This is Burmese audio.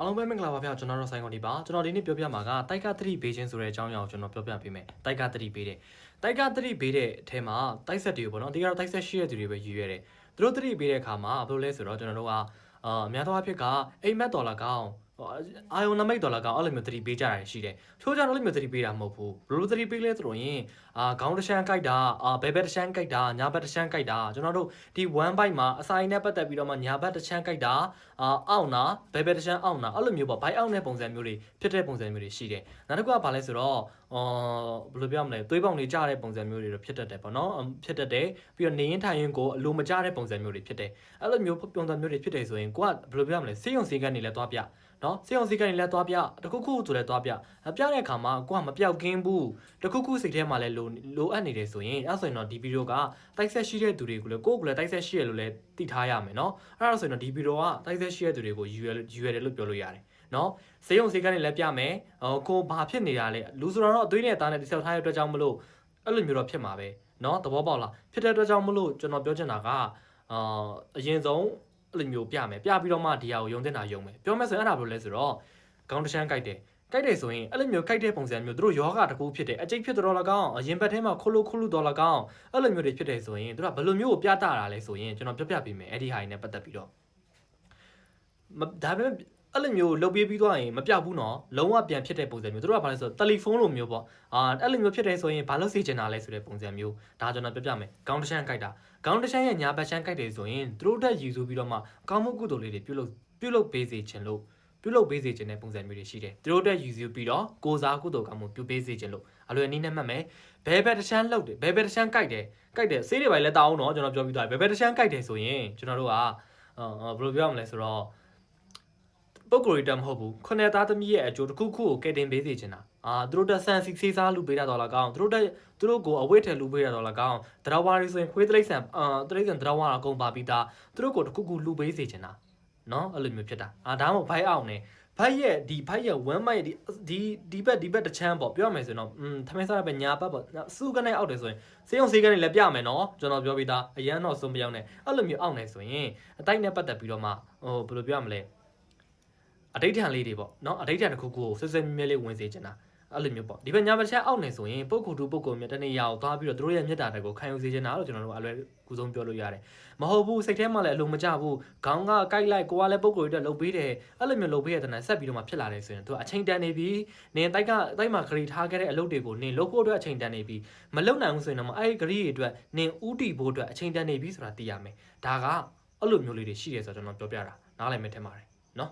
အားလုံးပဲမင်္ဂလာပါဗျာကျွန်တော်တို့ဆိုင်ကုန်ဒီပါကျွန်တော်ဒီနေ့ပြောပြမှာကတိုက်က3ဘေးချင်းဆိုတဲ့အကြောင်းအရာကိုကျွန်တော်ပြောပြပေးမယ်တိုက်က3ဘေးတဲ့တိုက်က3ဘေးတဲ့အထဲမှာတိုက်ဆက်တွေကိုပေါ့နော်ဒီကတော့တိုက်ဆက်ရှိတဲ့သူတွေပဲယူရတယ်သူတို့3ဘေးတဲ့အခါမှာဘယ်လိုလဲဆိုတော့ကျွန်တော်တို့ကအာအများသောအားဖြင့်ကအိမ်မက်ဒေါ်လာကောင်း အာယုံနမိတ်ဒေါ်လာကောင်းအဲ့လိုမျိုး3ပေးကြတာရှိတယ်ချိုးကြတော့အဲ့လိုမျိုး3ပေးတာမဟုတ်ဘူးဘယ်လို3ပေးလဲဆိုတော့ရင်အာခေါင်းတစ်ချမ်းကြိုက်တာအာဘဲဘက်တစ်ချမ်းကြိုက်တာညာဘက်တစ်ချမ်းကြိုက်တာကျွန်တော်တို့ဒီ1 byte မှာအစာရင်းနဲ့ပတ်သက်ပြီးတော့မှညာဘက်တစ်ချမ်းကြိုက်တာအာအောင့်တာဘယ်ဘယ်တချမ်းအောင့်တာအဲ့လိုမျိုးပေါ့ဘိုက်အောင့်တဲ့ပုံစံမျိုးတွေဖြစ်တဲ့ပုံစံမျိုးတွေရှိတယ်နောက်တစ်ခုကဘာလဲဆိုတော့အော်ဘယ်လိုပြောမလဲသွေးပေါင်တွေကျတဲ့ပုံစံမျိုးတွေတော့ဖြစ်တတ်တယ်ပေါ့နော်အမ်ဖြစ်တတ်တယ်ပြီးတော့နေရင်ထိုင်ရင်ကိုအလိုမကျတဲ့ပုံစံမျိုးတွေဖြစ်တယ်အဲ့လိုမျိုးပုံစံမျိုးတွေဖြစ်တယ်ဆိုရင်ကိုကဘယ်လိုပြောမလဲစေယုံစေကန်တွေလည်းသွားပြ နော်စေယုံစေကန်တွေလည်းသွားပြတခုခုဆိုလည်းသွားပြအပြတဲ့အခါမှာကိုကမပြောက်ကင်းဘူးတခုခုစိတ်ထဲမှာလည်းလိုလိုအပ်နေတယ်ဆိုရင်အဲ့ဆိုရင်တော့ဒီဗီဒီယိုကတိုက်ဆက်ရှိတဲ့သူတွေကိုလည်းကိုယ့်ကိုယ်လည်းတိုက်ဆက်ရှိရလို့လည်းသိထားရမယ်နော်အဲ့ဒါဆိုရင်တော့ဒီဗီဒီယိုကတိုက်ဆက်ရှိတဲ့သူတွေကိုယူရယူရတယ်လို့ပြောလို့ရတယ်နော်စေယုံစေကန်တွေလည်းပြမယ်ဟောကိုဘာဖြစ်နေတာလဲလူဆိုတော့အသွေးနဲ့အသားနဲ့တိဆောက်ထားတဲ့အတွက်ကြောင့်မလို့အဲ့လိုမျိုးတော့ဖြစ်မှာပဲနော်သဘောပေါက်လားဖြစ်တဲ့အတွက်ကြောင့်မလို့ကျွန်တော်ပြောချင်တာကအာအရင်ဆုံး အဲ့လိုမျိုးပြမယ်ပြပြီးတော့မှဒီဟာကိုယုံတင်တာယုံမယ်ပြောမယ်ဆိုရင်အဲ့ဒါဘယ်လိုလဲဆိုတော့ကောင်းတစ်ချမ်းကြိုက်တယ်ကြိုက်တယ်ဆိုရင်အဲ့လိုမျိုးကြိုက်တဲ့ပုံစံမျိုးသူတို့ယောဂတစ်ခုဖြစ်တယ်အကျိတ်ဖြစ်တော်လကောင်းအရင်ဘက်ထဲမှာခလုခလုတော်လကောင်းအဲ့လိုမျိုးတွေဖြစ်တယ်ဆိုရင်သူတို့ကဘယ်လိုမျိုးကိုပြတာလဲဆိုရင်ကျွန်တော်ပြောပြပေးမယ်အဲ့ဒီဟာတွေနဲ့ပတ်သက်ပြီးတော့မဒါပေမဲ့ အဲ့လိုမျိုးလုတ်ပေးပြီးသွားရင်မပြောက်ဘူးနော်လုံးဝပြန်ဖြစ်တဲ့ပုံစံမျိုးသူတို့ကဘာလဲဆိုတော့တယ်လီဖုန်းလိုမျိုးပေါ့အာအဲ့လိုမျိုးဖြစ်တယ်ဆိုရင်ဘာလို့စေချင်တာလဲဆိုတဲ့ပုံစံမျိုးဒါကျွန်တော်ပြောပြမယ်ကောင်းတစ်ချမ်းကြိုက်တာကောင်းတစ်ချမ်းရဲ့ညာဘက်ချမ်းကြိုက်တယ်ဆိုရင်သူတို့တက်ယူဆပြီးတော့မှကောင်းမှုကုသိုလ်လေးတွေပြုလုပ်ပြုလုပ်ပေးစေချင်လို့ပြုလုပ်ပေးစေချင်တဲ့ပုံစံမျိုးတွေရှိတယ်သူတို့တက်ယူဆပြီးတော့ကိုစားကုသိုလ်ကောင်းမှုပြုပေးစေချင်လို့အလွယ်နည်းနဲ့မှတ်မယ်ဘဲဘက်တစ်ချမ်းလှုပ်တယ်ဘဲဘက်တစ်ချမ်းကြိုက်တယ်ကြိုက်တယ်ဆေးတွေပါလည်းတောင်းအောင်နော်ကျွန်တော်ပြောပြီးသွားပြီဘဲဘက်တစ်ချမ်းကြိုက်တယ်ဆိုရင်ကျွန်တော်တို့ကအာဘယ်လိုပြောရမလဲဆိုတော့ ပုဂ္ဂိုလ်တွေတမဟုတ်ဘူးခုနှစ်သားသမီးရဲ့အကျိုးတစ်ခုခုကိုကယ်တင်ပေးစေချင်တာအာသူတို့တက်ဆန်စီစေးစားလူပေးတာတော့လားကောင်းသူတို့တက်သူတို့ကိုအဝိထဲလူပေးတာတော့လားကောင်းတရဝါရီဆိုရင်ခွေးတိရစ္ဆာန်အာတိရစ္ဆာန်တရဝါအကုန်ပါပြီးသားသူတို့ကိုတစ်ခုခုလူပေးစေချင်တာနော်အဲ့လိုမျိုးဖြစ်တာအာဒါမှမဟုတ်ဘိုက်အောင်နေဘိုက်ရဲ့ဒီဘိုက်ရဲ့ဝမ်းမိုက်ဒီဒီဒီဘက်ဒီဘက်တစ်ချမ်းပေါ့ပြောရမယ်ဆိုရင်တော့อืมထမင်းစားတဲ့ဘက်ညာဘက်ပေါ့စူးကနေအောက်တယ်ဆိုရင်စေးအောင်စေးကနေလည်းပြမယ်နော်ကျွန်တော်ပြောပြီးသားအရန်တော့စုံပြောင်းနေအဲ့လိုမျိုးအောက်နေဆိုရင်အတိုက်နဲ့ပတ်သက်ပြီးတော့မှဟိုဘယ်လိုပြောရမလဲ အတိတ်ထန်လေးတွေပေါ့နော်အတိတ်ထန်တစ်ခုခုကိုဆွဆွမြဲမြဲလေးဝင်စေချင်တာအဲ့လိုမျိုးပေါ့ဒီဘက်ညာဘက်ချက်အောက်နေဆိုရင်ပုဂ္ဂိုလ်တူပုဂ္ဂိုလ်မြတ်တနေရာကိုသွားပြီးတော့တို့ရဲ့မြတ်တာတက်ကိုခံယူစေချင်တာလို့ကျွန်တော်တို့အလွယ်ကူဆုံးပြောလို့ရတယ်မဟုတ်ဘူးစိတ်ထဲမှာလည်းအလိုမကျဘူးခေါင်းကကိုက်လိုက်ကိုကလည်းပုဂ္ဂိုလ်တွေတက်လှုပ်ပေးတယ်အဲ့လိုမျိုးလှုပ်ပေးရတဲ့တန်းဆက်ပြီးတော့မှဖြစ်လာတယ်ဆိုရင်သူကအချိန်တန်နေပြီနင်တိုက်ကတိုက်မှာဂရီထားခဲ့တဲ့အလုပ်တွေကိုနင်လုပ်ဖို့အတွက်အချိန်တန်နေပြီမလုပ်နိုင်ဘူးဆိုရင်တော့အဲ့ဒီဂရီတွေအတွက်နင်ဥတီဖို့အတွက်အချိန်တန်နေပြီဆိုတာသိရမယ်ဒါကအဲ့လိုမျိုးလေးတွေရှိတယ်ဆိုတော့ကျွန်တော်ပြောပြတာနားလည်မယ်ထင်ပါတယ်နော်